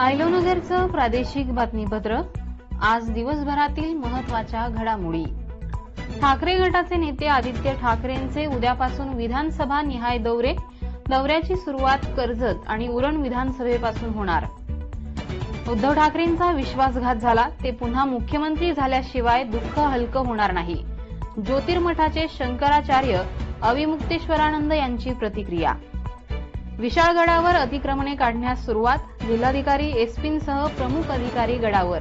आयलोनगरचं प्रादेशिक बातमीपत्र आज दिवसभरातील महत्त्वाच्या घडामोडी. ठाकरे गटाचे नेते आदित्य ठाकरेंचे उद्यापासून विधानसभा निहाय दौरे दौऱ्याची सुरुवात कर्जत आणि उरण विधानसभेपासून होणार. उद्धव ठाकरेंचा विश्वासघात झाला ते पुन्हा मुख्यमंत्री झाल्याशिवाय दुःख हलकं होणार नाही. ज्योतिर्मठाचे शंकराचार्य अविमुक्तेश्वरानंद यांची प्रतिक्रिया. विशाळगडावर अतिक्रमणे काढण्यास सुरुवात जिल्हाधिकारी एसपींसह प्रमुख अधिकारी गडावर.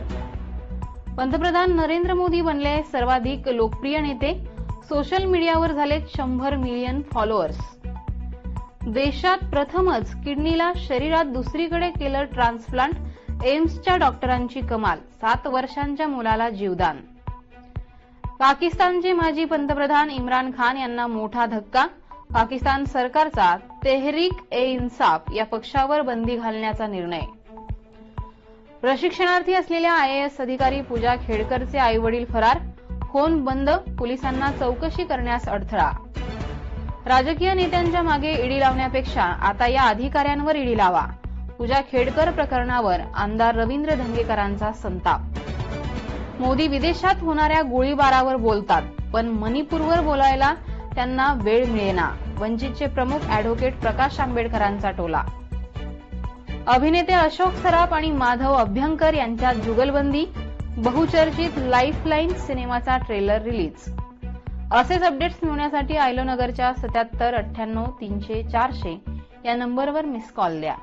पंतप्रधान नरेंद्र मोदी बनले सर्वाधिक लोकप्रिय नेते. सोशल मीडियावर झालेत शंभर मिलियन फॉलोअर्स. देशात प्रथमच किडनीला शरीरात दुसरीकडे केलं ट्रान्सप्लांट एम्सच्या डॉक्टरांची कमाल सात वर्षांच्या मुलाला जीवदान. पाकिस्तानचे माजी पंतप्रधान इम्रान खान यांना मोठा धक्का. पाकिस्तान सरकारचा तेहरीक ए इन्साफ या पक्षावर बंदी घालण्याचा निर्णय. प्रशिक्षणार्थी असलेल्या आयएएस अधिकारी पूजा खेडकरचे आई वडील फरार फोन बंद पोलिसांना चौकशी करण्यास अडथळा. राजकीय नेत्यांच्या मागे ईडी लावण्यापेक्षा आता या अधिकाऱ्यांवर ईडी लावा. पूजा खेडकर प्रकरणावर आमदार रवींद्र धंगेकरांचा संताप. मोदी विदेशात होणाऱ्या गोळीबारावर बोलतात पण मणिपूरवर बोलायला त्यांना वेळ मिळेना. वंचितचे प्रमुख अॅडव्होकेट प्रकाश आंबेडकरांचा टोला. अभिनेते अशोक सराफ आणि माधव अभ्यंकर यांच्यात जुगलबंदी बहुचर्चित लाईफलाईन सिनेमाचा ट्रेलर रिलीज असेच अपडेट्स मिळवण्यासाठी आयलोनगरच्या सत्याहत्तर अठ्ठ्याण्णव तीनशे चारशे या नंबरवर मिस कॉल द्या.